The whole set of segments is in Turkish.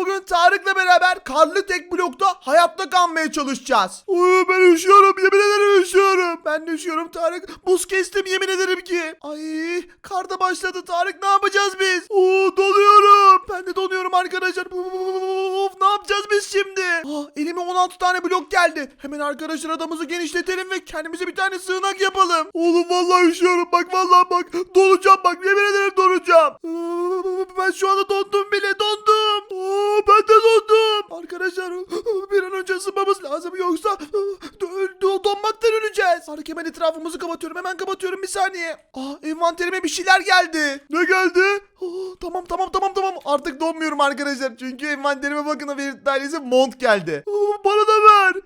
Bugün Tarık'la beraber karlı tek blokta hayatta kalmaya çalışacağız. Uy, ben üşüyorum yemin ederim üşüyorum. Ben de üşüyorum Tarık. Buz kestim yemin ederim ki. Ay karda başladı Tarık ne yapacağız biz? Oo donuyorum. Ben de donuyorum arkadaşlar. Of ne yapacağız biz şimdi? Ah, elime 16 tane blok geldi. Hemen arkadaşlar adamızı genişletelim ve kendimize bir tane sığınak yapalım. Oğlum vallahi üşüyorum bak vallahi bak. Donacağım bak yemin ederim donacağım. Ben şu anda dondum bile dondum. Ben de dondum. Arkadaşlar bir an önce ısınmamız lazım yoksa do- do- donmaktan öleceğiz. Tarık hemen etrafımızı kapatıyorum hemen kapatıyorum bir saniye. Aa envanterime bir şeyler geldi. Ne geldi? Aa, tamam tamam tamam tamam artık donmuyorum arkadaşlar. Çünkü envanterime bakın o bir tanesi mont geldi. Aa, bana da.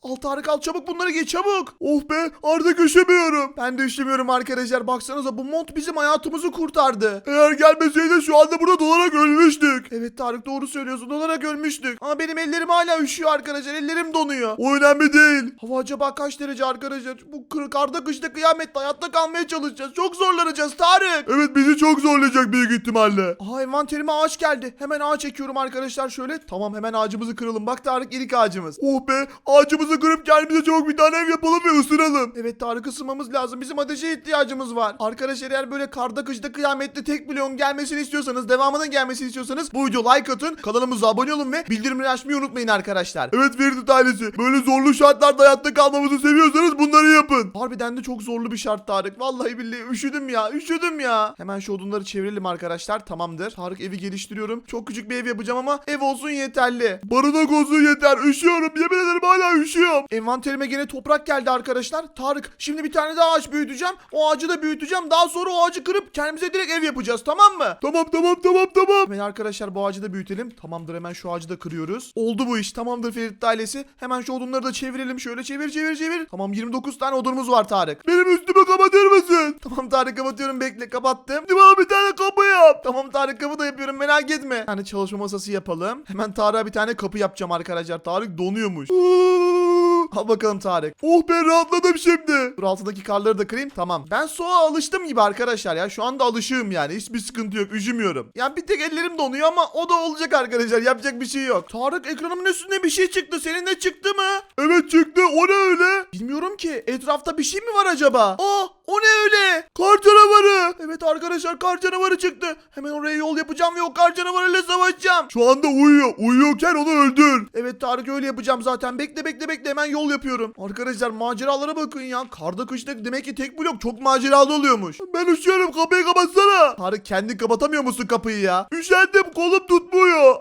Al Tarık al çabuk bunları giy çabuk. Oh be artık üşümüyorum. Ben de üşümüyorum arkadaşlar. Baksanıza bu mont bizim hayatımızı kurtardı. Eğer gelmeseydi şu anda burada donarak ölmüştük. Evet Tarık doğru söylüyorsun. Donarak ölmüştük. Ama benim ellerim hala üşüyor arkadaşlar. Ellerim donuyor. O önemli değil. Hava acaba kaç derece arkadaşlar? Bu kır, karda kışta kıyamette hayatta kalmaya çalışacağız. Çok zorlanacağız Tarık. Evet bizi çok zorlayacak büyük ihtimalle. Aha envanterime ağaç geldi. Hemen ağaç çekiyorum arkadaşlar şöyle. Tamam hemen ağacımızı kıralım. Bak Tarık ilk ağacımız. Oh be ağacımızı kırıp kendimize çabuk bir tane ev yapalım ve ısıralım. Evet Tarık ısınmamız lazım. Bizim ateşe ihtiyacımız var. Arkadaşlar eğer böyle karda kışta kıyamette tek milyon gelmesini istiyorsanız devamının gelmesini istiyorsanız bu video like atın. Kanalımıza abone olun ve bildirimleri açmayı unutmayın arkadaşlar. Evet Ferit ailesi. Böyle zorlu şartlarda hayatta kalmamızı seviyorsanız bunları yapın. Harbiden de çok zorlu bir şart Tarık. Vallahi billahi üşüdüm ya. Üşüdüm ya. Hemen şu odunları çevirelim arkadaşlar. Tamamdır. Tarık evi geliştiriyorum. Çok küçük bir ev yapacağım ama ev olsun yeterli. Barınak olsun yeter. Üşüyorum. Yemin ederim hala üşüyorum. Envanterime gene toprak geldi arkadaşlar. Tarık şimdi bir tane daha ağaç büyüteceğim. O ağacı da büyüteceğim. Daha sonra o ağacı kırıp kendimize direkt ev yapacağız. Tamam mı? Tamam tamam tamam tamam. Hemen arkadaşlar bu ağacı da büyütelim. Tamamdır hemen şu ağacı da kırıyoruz. Oldu bu iş. Tamamdır Ferit ailesi. Hemen şu odunları da çevirelim. Şöyle çevir çevir çevir. Tamam 29 tane odunumuz var Tarık. Benim üstüme kapatır mısın? Tamam Tarık kapatıyorum bekle kapattım. Bana bir tane kapı yap. Tamam Tarık kapı da yapıyorum merak etme. Tane çalışma masası yapalım. Hemen Tarık'a bir tane kapı yapacağım arkadaşlar. Tarık donuyormuş. Al bakalım Tarık. Oh ben rahatladım şimdi. Dur altındaki karları da kırayım. Tamam. Ben soğuğa alıştım gibi arkadaşlar ya. Şu anda alışığım yani. Hiçbir sıkıntı yok. Üşümüyorum. Yani bir tek ellerim donuyor ama o da olacak arkadaşlar. Yapacak bir şey yok. Tarık ekranımın üstünde bir şey çıktı. Senin de çıktı mı? Evet çıktı. O ne öyle? Bilmiyorum ki. Etrafta bir şey mi var acaba? Aa o ne öyle? Kar canavarı. Evet arkadaşlar kar canavarı çıktı. Hemen oraya yol yapacağım ve o kar canavarıyla savaşacağım. Şu anda uyuyor. Uyuyorken onu öldür. Evet Tarık öyle yapacağım zaten. Bekle bekle bekle hemen yol yapıyorum. Arkadaşlar maceralara bakın ya. Karda kışta demek ki tek blok çok maceralı oluyormuş. Ben üşüyorum kapıyı kapatsana. Tarık kendi kapatamıyor musun kapıyı ya? Üşendim kolum tutmuyor.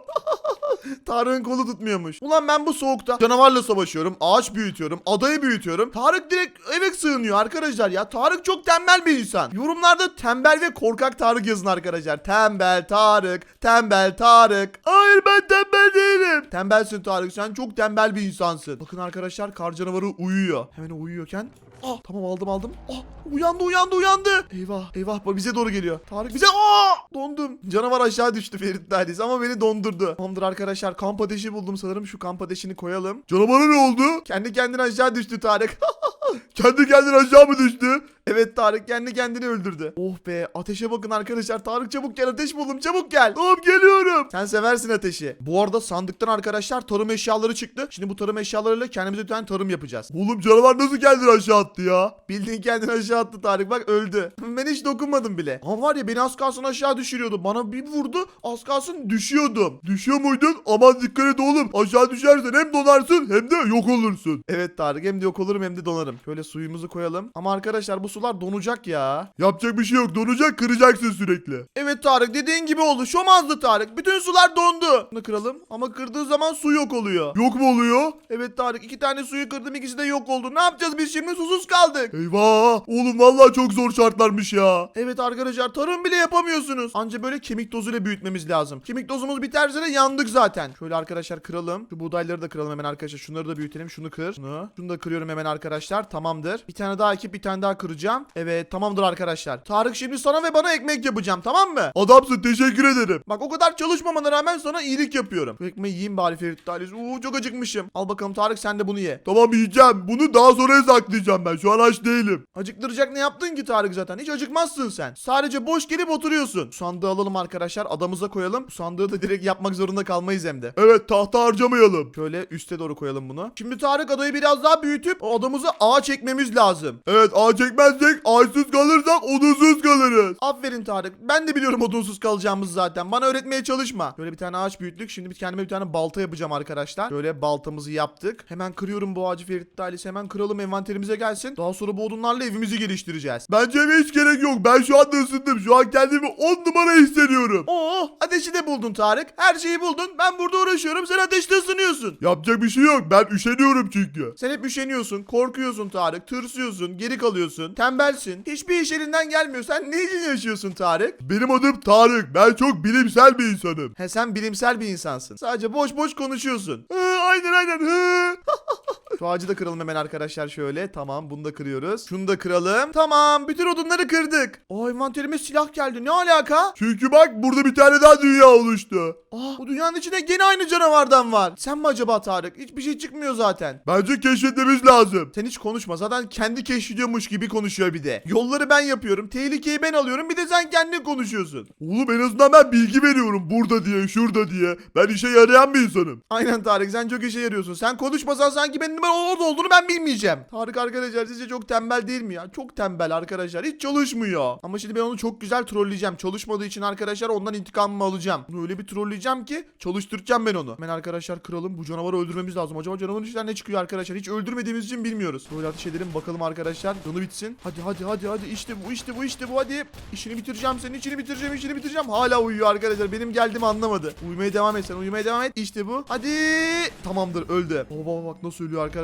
Tarık'ın kolu tutmuyormuş. Ulan ben bu soğukta canavarla savaşıyorum. Ağaç büyütüyorum. Adayı büyütüyorum. Tarık direkt eve sığınıyor arkadaşlar ya. Tarık çok tembel bir insan. Yorumlarda tembel ve korkak Tarık yazın arkadaşlar. Tembel Tarık. Tembel Tarık. Hayır ben tembel değilim. Tembelsin Tarık. Sen çok tembel bir insansın. Bakın arkadaşlar kar canavarı uyuyor. Hemen uyuyorken Ah tamam aldım aldım. Ah uyandı uyandı uyandı. Eyvah eyvah bize doğru geliyor. Tarık bize aa dondum. Canavar aşağı düştü Ferit neredeyse ama beni dondurdu. Tamamdır arkadaşlar kamp ateşi buldum sanırım şu kamp ateşini koyalım. Canavara ne oldu? Kendi kendine aşağı düştü Tarık. kendi kendine aşağı mı düştü? Evet Tarık kendi kendini öldürdü. Oh be ateşe bakın arkadaşlar. Tarık çabuk gel ateş buldum çabuk gel. Tamam geliyorum. Sen seversin ateşi. Bu arada sandıktan arkadaşlar tarım eşyaları çıktı. Şimdi bu tarım eşyalarıyla kendimize bir tane tarım yapacağız. Oğlum canavar nasıl kendini aşağı attı ya? Bildiğin kendini aşağı attı Tarık bak öldü. ben hiç dokunmadım bile. Ama var ya beni az kalsın aşağı düşürüyordu. Bana bir vurdu az kalsın düşüyordum. Düşüyor muydun? Aman dikkat et oğlum. Aşağı düşersen hem donarsın hem de yok olursun. Evet Tarık hem de yok olurum hem de donarım. Şöyle suyumuzu koyalım. Ama arkadaşlar bu sular donacak ya. Yapacak bir şey yok. Donacak kıracaksın sürekli. Evet Tarık dediğin gibi oldu. Şomazdı Tarık. Bütün sular dondu. Bunu kıralım ama kırdığı zaman su yok oluyor. Yok mu oluyor? Evet Tarık iki tane suyu kırdım ikisi de yok oldu. Ne yapacağız biz şimdi susuz kaldık. Eyvah. Oğlum vallahi çok zor şartlarmış ya. Evet arkadaşlar tarım bile yapamıyorsunuz. Anca böyle kemik tozuyla büyütmemiz lazım. Kemik tozumuz biterse de yandık zaten. Şöyle arkadaşlar kıralım. Şu buğdayları da kıralım hemen arkadaşlar. Şunları da büyütelim. Şunu kır. Şunu. Şunu da kırıyorum hemen arkadaşlar. Tamamdır. Bir tane daha ekip bir tane daha kıracağım. Evet tamamdır arkadaşlar. Tarık şimdi sana ve bana ekmek yapacağım tamam mı? Adamsın teşekkür ederim. Bak o kadar çalışmamana rağmen sana iyilik yapıyorum. Bu ekmeği yiyeyim bari Ferit ailesi. Uuu çok acıkmışım. Al bakalım Tarık sen de bunu ye. Tamam yiyeceğim. Bunu daha sonra saklayacağım ben. Şu an aç değilim. Acıktıracak ne yaptın ki Tarık zaten? Hiç acıkmazsın sen. Sadece boş gelip oturuyorsun. Sandığı alalım arkadaşlar. Adamıza koyalım. Bu sandığı da direkt yapmak zorunda kalmayız hem de. Evet tahta harcamayalım. Şöyle üste doğru koyalım bunu. Şimdi Tarık adayı biraz daha büyütüp o adamızı ağa çekmemiz lazım. Evet ağ çekmezsek ağaçsız kalırsak odunsuz kalırız. Aferin Tarık. Ben de biliyorum odunsuz kalacağımızı zaten. Bana öğretmeye çalışma. Böyle bir tane ağaç büyüttük. Şimdi bir kendime bir tane balta yapacağım arkadaşlar. Böyle baltamızı yaptık. Hemen kırıyorum bu ağacı Ferit ailesi. Hemen kıralım envanterimize gelsin. Daha sonra bu odunlarla evimizi geliştireceğiz. Bence eve hiç gerek yok. Ben şu anda ısındım. Şu an kendimi 10 numara hissediyorum. Oo, ateşi de buldun Tarık. Her şeyi buldun. Ben burada uğraşıyorum. Sen ateşte ısınıyorsun. Yapacak bir şey yok. Ben üşeniyorum çünkü. Sen hep üşeniyorsun, korkuyorsun Tarık, tırsıyorsun, geri kalıyorsun, tembelsin. Hiçbir iş elinden gelmiyor. Sen ne için yaşıyorsun Tarık? Benim adım Tarık. Ben çok bilimsel bir insanım. He sen bilimsel bir insansın. Sadece boş boş konuşuyorsun. Hı, aynen aynen. Hı. Şu ağacı da kıralım hemen arkadaşlar şöyle. Tamam bunu da kırıyoruz. Şunu da kıralım. Tamam bütün odunları kırdık. Aa envanterime silah geldi. Ne alaka? Çünkü bak burada bir tane daha dünya oluştu. Aa bu dünyanın içinde gene aynı canavardan var. Sen mi acaba Tarık? Hiçbir şey çıkmıyor zaten. Bence keşfetmemiz lazım. Sen hiç konuşma. Zaten kendi keşfediyormuş gibi konuşuyor bir de. Yolları ben yapıyorum. Tehlikeyi ben alıyorum. Bir de sen kendin konuşuyorsun. Oğlum en azından ben bilgi veriyorum. Burada diye, şurada diye. Ben işe yarayan bir insanım. Aynen Tarık sen çok işe yarıyorsun. Sen konuşmasan sanki benim ben orada olduğunu ben bilmeyeceğim. Tarık arkadaşlar sizce çok tembel değil mi ya? Çok tembel arkadaşlar. Hiç çalışmıyor. Ama şimdi ben onu çok güzel trolleyeceğim. Çalışmadığı için arkadaşlar ondan intikamımı alacağım. Bunu öyle bir trolleyeceğim ki çalıştıracağım ben onu. Hemen arkadaşlar kıralım. Bu canavarı öldürmemiz lazım. Acaba canavarın içinden ne çıkıyor arkadaşlar? Hiç öldürmediğimiz için bilmiyoruz. Böyle ateş edelim bakalım arkadaşlar. Canı bitsin. Hadi hadi hadi hadi. İşte bu işte bu işte bu hadi. İşini bitireceğim senin işini bitireceğim işini bitireceğim. Hala uyuyor arkadaşlar. Benim geldiğimi anlamadı. Uyumaya devam et sen. Uyumaya devam et. İşte bu. Hadi. Tamamdır öldü. Baba baba bak nasıl ölüyor arkadaşlar.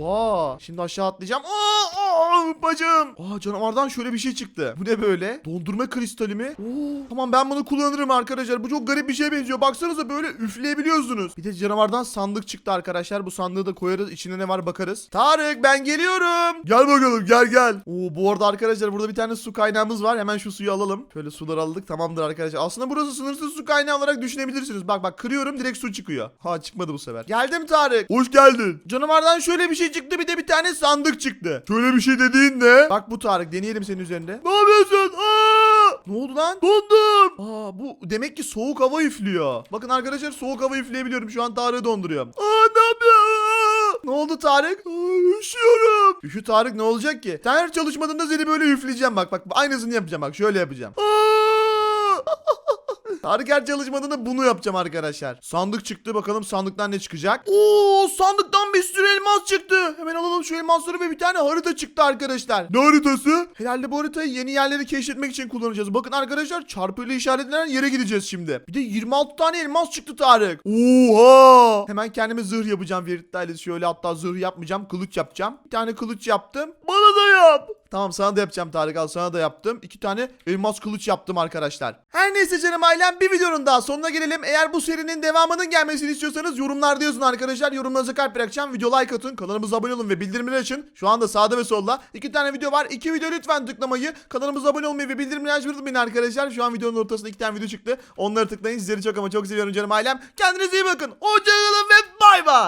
Oha. Şimdi aşağı atlayacağım. Aa, aa, bacım. Aa canavardan şöyle bir şey çıktı. Bu ne böyle? Dondurma kristali mi? Oo. Tamam ben bunu kullanırım arkadaşlar. Bu çok garip bir şeye benziyor. Baksanıza böyle üfleyebiliyorsunuz. Bir de canavardan sandık çıktı arkadaşlar. Bu sandığı da koyarız. İçinde ne var bakarız. Tarık ben geliyorum. Gel bakalım gel gel. Oo bu arada arkadaşlar burada bir tane su kaynağımız var. Hemen şu suyu alalım. Şöyle suları aldık. Tamamdır arkadaşlar. Aslında burası sınırsız su kaynağı olarak düşünebilirsiniz. Bak bak kırıyorum direkt su çıkıyor. Ha çıkmadı bu sefer. Geldim Tarık. Hoş geldin. Canavardan şöyle bir şey çıktı. Bir de bir tane sandık çıktı. Şöyle bir şey dediğin ne? Bak bu Tarık deneyelim senin üzerinde. Ne yapıyorsun? Aa! Ne oldu lan? Dondum. Aa bu demek ki soğuk hava üflüyor. Bakın arkadaşlar soğuk hava üfleyebiliyorum. Şu an Tarık'ı donduruyorum. Aa ne yapıyorsun? Ne oldu Tarık? Aa, üşüyorum. Üşü Tarık ne olacak ki? Sen her çalışmadığında seni böyle üfleyeceğim bak. Bak aynısını yapacağım bak. Şöyle yapacağım. Aa! Tarık her çalışmadığında bunu yapacağım arkadaşlar. Sandık çıktı bakalım sandıktan ne çıkacak. Oo sandıktan bir sürü elmas çıktı. Hemen alalım şu elmasları ve bir tane harita çıktı arkadaşlar. Ne haritası? Herhalde bu haritayı yeni yerleri keşfetmek için kullanacağız. Bakın arkadaşlar çarpıyla işaretlenen yere gideceğiz şimdi. Bir de 26 tane elmas çıktı Tarık. Oha! Hemen kendime zırh yapacağım Ferit ailesi. Şöyle hatta zırh yapmayacağım. Kılıç yapacağım. Bir tane kılıç yaptım. Bana da yap. Tamam sana da yapacağım Tarık al sana da yaptım. İki tane elmas kılıç yaptım arkadaşlar. Her neyse canım ailem bir videonun daha sonuna gelelim. Eğer bu serinin devamının gelmesini istiyorsanız yorumlarda yazın arkadaşlar. Yorumlarınıza kalp bırakacağım. Video like atın. Kanalımıza abone olun ve bildirimleri açın. Şu anda sağda ve solda iki tane video var. İki video lütfen tıklamayı. Kanalımıza abone olmayı ve bildirimleri açmayı unutmayın arkadaşlar. Şu an videonun ortasında iki tane video çıktı. Onları tıklayın. Sizleri çok ama çok seviyorum canım ailem. Kendinize iyi bakın. Hoşçakalın ve bay bay.